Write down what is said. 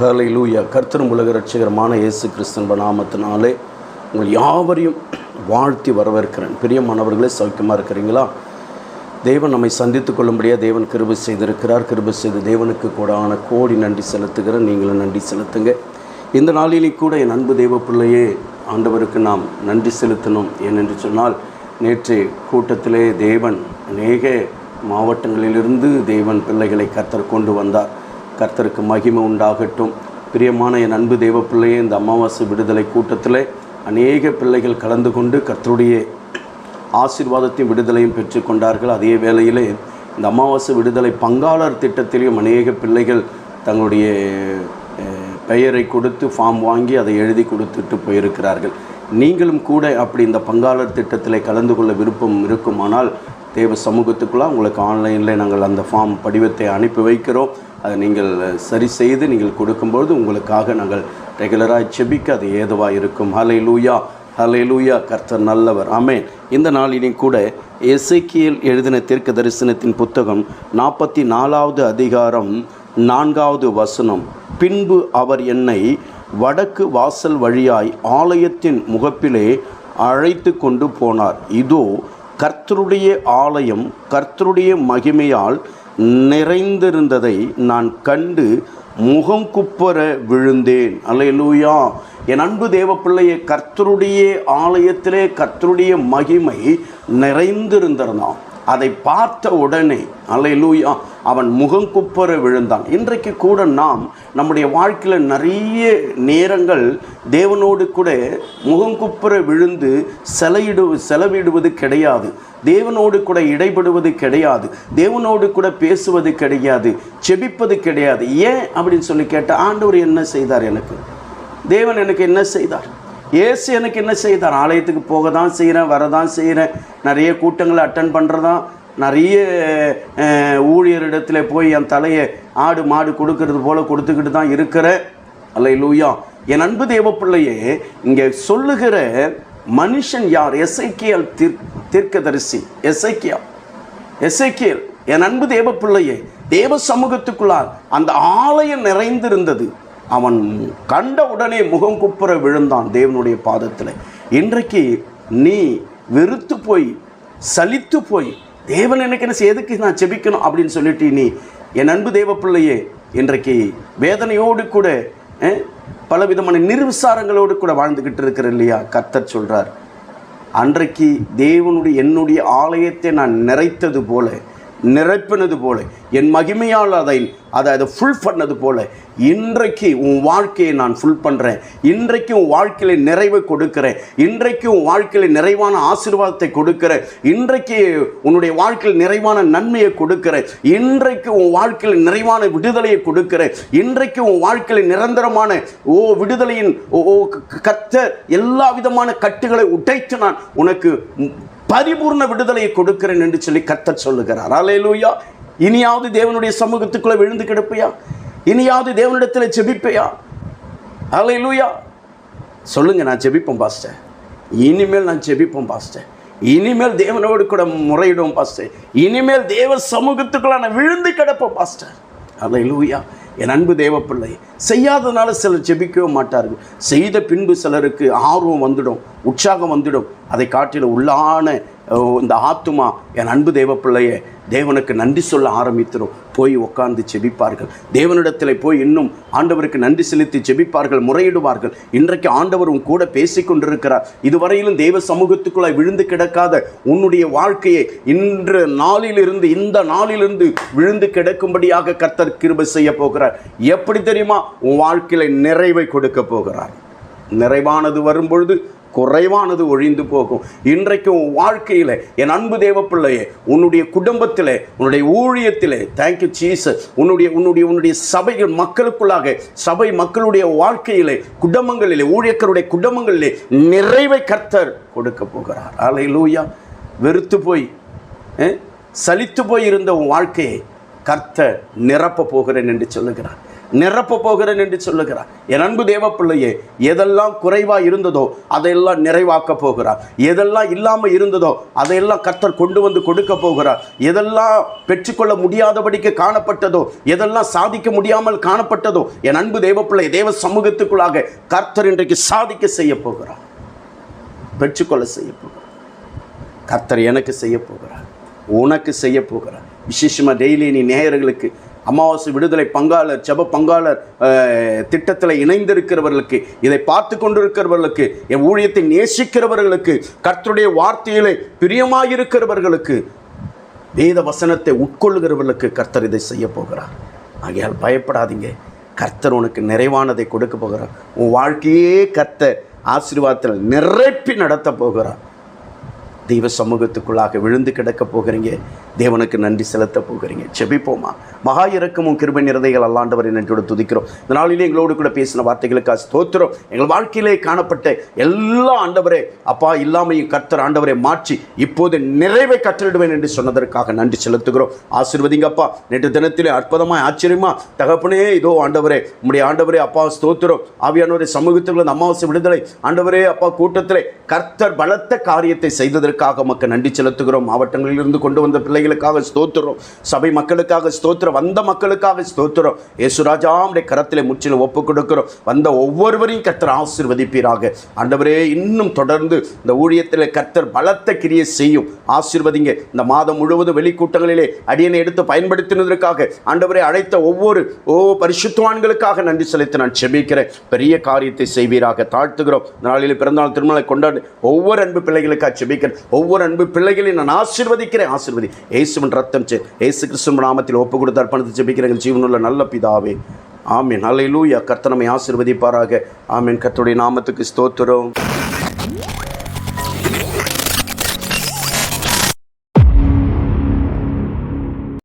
ஹலை லூயா கர்த்தரும் உலக ரட்சகரமான இயேசு கிறிஸ்தன்ப நாமத்தினாலே உங்கள் யாவரையும் வாழ்த்தி வரவேற்கிறேன். பிரியமானவர்களே சௌக்கியமாக இருக்கிறீங்களா? தேவன் நம்மை சந்தித்து கொள்ளும்படியாக தேவன் கிருபை செய்திருக்கிறார். கிருபை செய்து தேவனுக்கு கூடான கோடி நன்றி செலுத்துகிறேன். நீங்களும் நன்றி செலுத்துங்க. இந்த நாளிலே கூட என் அன்பு தெய்வ பிள்ளையே ஆண்டவருக்கு நாம் நன்றி செலுத்தணும். ஏனென்று சொன்னால் நேற்று கூட்டத்திலே தேவன் அநேக மாவட்டங்களிலிருந்து தேவன் பிள்ளைகளை கர்த்தர் கொண்டு வந்தார். கர்த்தருக்கு மகிமை உண்டாகட்டும். பிரியமான என் அன்பு தெய்வ பிள்ளையே இந்த அமாவாசை விடுதலை கூட்டத்தில் அநேக பிள்ளைகள் கலந்து கொண்டு கர்த்தருடைய ஆசீர்வாதத்தையும் விடுதலையும் பெற்றுக்கொண்டார்கள் அதே வேளையிலே இந்த அமாவாசை விடுதலை பங்காளர் திட்டத்திலையும் அநேக பிள்ளைகள் தங்களுடைய பெயரை கொடுத்து ஃபார்ம் வாங்கி அதை எழுதி கொடுத்துட்டு போயிருக்கிறார்கள். நீங்களும் கூட அப்படி இந்த பங்காளர் திட்டத்தில் கலந்து கொள்ள விருப்பம் இருக்குமானால் தேவ சமூகத்துக்குள்ளே உங்களுக்கு ஆன்லைனில் நாங்கள் அந்த ஃபார்ம் படிவத்தை அனுப்பி வைக்கிறோம். அதை நீங்கள் சரி செய்து நீங்கள் கொடுக்கும்பொழுது உங்களுக்காக நாங்கள் ரெகுலராக செபிக்க அது ஏதுவாக இருக்கும். ஹலை லூயா ஹலை லூயா கர்த்தர் நல்லவர். அமேன் இந்த நாளிலும் கூட எசைக்கியல் எழுதின தீர்க்க தரிசனத்தின் புத்தகம் நாற்பத்தி நாலாவது அதிகாரம் நான்காவது வசனம். பின்பு அவர் என்னை வடக்கு வாசல் வழியாய் ஆலயத்தின் முகப்பிலே அழைத்து கொண்டு போனார். இதோ கர்த்தருடைய ஆலயம் கர்த்தருடைய மகிமையால் நிறைந்திருந்ததை நான் கண்டு முகம் குப்பர விழுந்தேன். அலையலூயா என் அன்பு தேவ பிள்ளையை கர்த்தருடைய ஆலயத்திலே கர்த்தருடைய மகிமை நிறைந்திருந்திருந்தான் அதை பார்த்த உடனே அல்லேலூயா அவன் முகம் குப்புற விழுந்தான். இன்றைக்கு கூட நாம் நம்முடைய வாழ்க்கையில் நிறைய நேரங்கள் தேவனோடு கூட முகம் குப்புற விழுந்து செலவிடு செலவிடுவது கிடையாது. தேவனோடு கூட இடைபடுவது கிடையாது. தேவனோடு கூட பேசுவது கிடையாது. செபிப்பது கிடையாது. ஏன் அப்படின்னு சொல்லி கேட்ட ஆண்டவர் என்ன செய்தார் எனக்கு? தேவன் எனக்கு என்ன செய்தார்? இயேசு எனக்கு என்ன செய்தார்? ஆலயத்துக்கு போக தான் செய்கிறேன் வரதான் செய்கிறேன் நிறைய கூட்டங்களை அட்டன் பண்ணுறதான் நிறைய ஊழியரிடத்துல போய் என் தலையை ஆடு மாடு கொடுக்கறது போல் கொடுத்துக்கிட்டு தான் இருக்கிறேன். அல்ல லூயா என் அன்பு தேவ பிள்ளையே இங்கே சொல்லுகிற மனுஷன் யார்? எசைக்கியல் தீர் தீர்க்கதரிசி. எசைக்கியா எசைக்கியல். என் அன்பு தேவ பிள்ளையே தேவ சமூகத்துக்குள்ளால் அந்த ஆலயம் நிறைந்திருந்தது. அவன் கண்ட உடனே முகம் குப்புற விழுந்தான் தேவனுடைய பாதத்தில். இன்றைக்கு நீ வெறுத்து போய் சலித்து போய் தேவன் எனக்கு என்ன எதுக்கு நான் செபிக்கணும் அப்படின்னு சொல்லிட்டு நீ என் அன்பு தேவ பிள்ளையே இன்றைக்கு வேதனையோடு கூட அஹ், பலவிதமான நிர்விசாரங்களோடு கூட வாழ்ந்துக்கிட்டு இருக்கிற இல்லையா? கர்த்தர் சொல்கிறார் அன்றைக்கு தேவனுடைய என்னுடைய ஆலயத்தை நான் நிறைத்தது போல நிரப்பினது போல என் மகிமையால் அதை அதை அதை ஃபுல் பண்ணது போல இன்றைக்கு உன் வாழ்க்கையை நான் ஃபுல் பண்ணுறேன் இன்றைக்கு உன் வாழ்க்கையில் நிறைவை கொடுக்கிறேன். இன்றைக்கு உன் வாழ்க்கையில் நிறைவான ஆசீர்வாதத்தை கொடுக்கிறேன். இன்றைக்கு உன்னுடைய வாழ்க்கையில் நிறைவான நன்மையை கொடுக்கிறேன். இன்றைக்கு உன் வாழ்க்கையில் நிறைவான விடுதலையை கொடுக்கிறேன். இன்றைக்கு உன் வாழ்க்கையில் நிரந்தரமான ஓ விடுதலையின் ஓ ஓ, க- எல்லா விதமான கட்டுகளை உடைத்து நான் உனக்கு பரிபூர்ண விடுதலையை கொடுக்கிறேன் என்று சொல்லி கத்தர் சொல்லுகிறார். அலையலூயா இனியாவது தேவனுடைய சமூகத்துக்குள்ளே விழுந்து கிடப்பையா? இனியாவது தேவனிடத்தில் ஜெபிப்பையா? அலையலூயா சொல்லுங்க நான் ஜெபிப்போம் பாஸ்டர். இனிமேல் நான் ஜெபிப்போம் பாஸ்டர். இனிமேல் தேவனோடு கூட முறையிடுவோம் பாஸ்டர். இனிமேல் தேவ சமூகத்துக்குள்ள நான் விழுந்து கிடப்போம் பாஸ்டர். அலையலூயா என் அன்பு தேவப்பிள்ளை பிள்ளை செய்யாதனால சிலர் செபிக்கவே மாட்டார்கள். செய்த பின்பு சிலருக்கு ஆர்வம் வந்துடும் உற்சாகம் வந்துடும். அதை காட்டில உள்ளான இந்த ஆத்துமா என் அன்பு தேவ தேவனுக்கு நன்றி சொல்ல ஆரம்பித்திரும் போய் உட்கார்ந்து ஜெபிப்பார்கள் தேவனிடத்தில் போய் இன்னும் ஆண்டவருக்கு நன்றி செலுத்தி செபிப்பார்கள் முறையிடுவார்கள். இன்றைக்கு ஆண்டவரும் கூட பேசிக் கொண்டிருக்கிறார். இதுவரையிலும் தேவ சமூகத்துக்குள்ளாய் விழுந்து கிடக்காத உன்னுடைய வாழ்க்கையை இன்று நாளிலிருந்து இந்த நாளிலிருந்து விழுந்து கிடக்கும்படியாக கர்த்தர் கிருபை செய்ய போகிறார். எப்படி தெரியுமா? உன் வாழ்க்கையில நிறைவை கொடுக்க போகிறார். நிறைவானது வரும்பொழுது குறைவானது ஒழிந்து போகும். இன்றைக்கு உன் வாழ்க்கையில் என் அன்பு தேவ பிள்ளையே உன்னுடைய குடும்பத்தில் உன்னுடைய ஊழியத்தில் தேங்க்யூ சீஸ் உன்னுடைய உன்னுடைய உன்னுடைய சபைகள் மக்களுக்குள்ளாக சபை மக்களுடைய வாழ்க்கையிலே குடும்பங்களிலே ஊழியக்கருடைய குடும்பங்களிலே நிறைவை கர்த்தர் கொடுக்க போகிறார். அலை லூயா வெறுத்து போய் eh? சலித்து போய் இருந்த உன் வாழ்க்கையை கர்த்தர் நிரப்ப போகிறேன் என்று சொல்லுகிறார். நிரப்ப போகிறேன் என்று சொல்லுகிறார். என் அன்பு தேவ பிள்ளையே எதெல்லாம் குறைவாக இருந்ததோ அதையெல்லாம் நிறைவாக்க போகிறார். எதெல்லாம் இல்லாமல் இருந்ததோ அதையெல்லாம் கர்த்தர் கொண்டு வந்து கொடுக்க போகிறார். எதெல்லாம் பெற்றுக்கொள்ள முடியாதபடிக்கு காணப்பட்டதோ எதெல்லாம் சாதிக்க முடியாமல் காணப்பட்டதோ என் அன்பு தேவ பிள்ளை தேவ சமூகத்துக்குள்ளாக கர்த்தர் இன்றைக்கு சாதிக்க செய்ய போகிறார். பெற்றுக்கொள்ள செய்ய போகிறார். கர்த்தர் எனக்கு செய்ய போகிறார். உனக்கு செய்ய போகிறார். விசேஷமாக டெய்லி நீ நேயர்களுக்கு அமாவாசை விடுதலை பங்காளர் செப பங்காளர் திட்டத்தில் இணைந்திருக்கிறவர்களுக்கு இதை பார்த்து கொண்டிருக்கிறவர்களுக்கு என் ஊழியத்தை நேசிக்கிறவர்களுக்கு கர்த்தருடைய வார்த்தையிலே பிரியமாயிருக்கிறவர்களுக்கு வேத வசனத்தை உட்கொள்கிறவர்களுக்கு கர்த்தர் இதை செய்ய போகிறார். ஆகையால் பயப்படாதீங்க. கர்த்தர் உனக்கு நிறைவானதை கொடுக்க போகிறார். உன் வாழ்க்கையே கர்த்தர் ஆசீர்வாதத்தில் நிரப்பி நடத்த போகிறார். தெய்வ சமூகத்துக்குள்ளாக விழுந்து கிடக்க போகிறீங்க. தேவனுக்கு நன்றி செலுத்த போகிறீங்க செபிப்போமா மகா இறக்கமும் கிருபை நிறதைகள் அல்லாண்டவரை நன்றியோடு துதிக்கிறோம். இந்த நாளிலே எங்களோடு கூட பேசின வார்த்தைகளுக்காக ஸ்தோத்திரம். எங்கள் வாழ்க்கையிலே காணப்பட்ட எல்லா ஆண்டவரே அப்பா இல்லாமையும் கர்த்தர் ஆண்டவரை மாற்றி இப்போது நிறைவை கற்றலிடுவேன் என்று சொன்னதற்காக நன்றி செலுத்துகிறோம். ஆசிர்வதிங்கப்பா. நேற்று தினத்திலே அற்புதமாய் ஆச்சரியமா தகப்பனே இதோ ஆண்டவரே உங்களுடைய ஆண்டவரே அப்பா ஸ்தோத்திரம். ஆவியானவரை சமூகத்தில் இந்த அமாவாசை விடுதலை. ஆண்டவரே அப்பா கூட்டத்திலே கர்த்தர் பலத்த காரியத்தை செய்ததற்காக மக்கள் நன்றி செலுத்துகிறோம். மாவட்டங்களில் இருந்து கொண்டு வந்த பிள்ளை பிள்ளைகளுக்காக ஸ்தோத்திரம் சபை மக்களுக்காக ஸ்தோத்திரம் வந்த மக்களுக்காக ஸ்தோத்திரம். இயேசுராஜாவுடைய கரத்தில் முற்றிலும் ஒப்பு கொடுக்கிறோம் வந்த ஒவ்வொருவரையும் கர்த்தர் ஆசிர்வதிப்பீராக. ஆண்டவரே இன்னும் தொடர்ந்து இந்த ஊழியத்தில் கர்த்தர் பலத்த கிரியை செய்யும். ஆசிர்வதிங்க. இந்த மாதம் முழுவதும் வெளிக்கூட்டங்களிலே அடியனை எடுத்து பயன்படுத்தினதற்காக ஆண்டவரை அழைத்த ஒவ்வொரு ஓ பரிசுத்துவான்களுக்காக நன்றி செலுத்தி நான் செபிக்கிறேன். பெரிய காரியத்தை செய்வீராக. தாழ்த்துகிறோம். நாளில் பிறந்தநாள் திருமலை கொண்டாடு. ஒவ்வொரு அன்பு பிள்ளைகளுக்காக செபிக்கிறேன். ஒவ்வொரு அன்பு பிள்ளைகளையும் நான் ஆசிர்வதிக்கிறேன். ஆசிர்வதி. இயேசுவின் ரத்தம் செ இயேசு கிறிஸ்துவின் நாமத்தில் ஒப்பு கொடுத்து அர்ப்பணித்து ஜெபிக்கிறேன். ஜீவனுள்ள நல்ல பிதாவே. ஆமீன். அல்லேலூயா கர்த்தனமை ஆசிர்வதிப்பாராக ஆசீர்வதிப்பாராக. ஆமீன். கர்த்தருடைய நாமத்துக்கு ஸ்தோத்திரம்.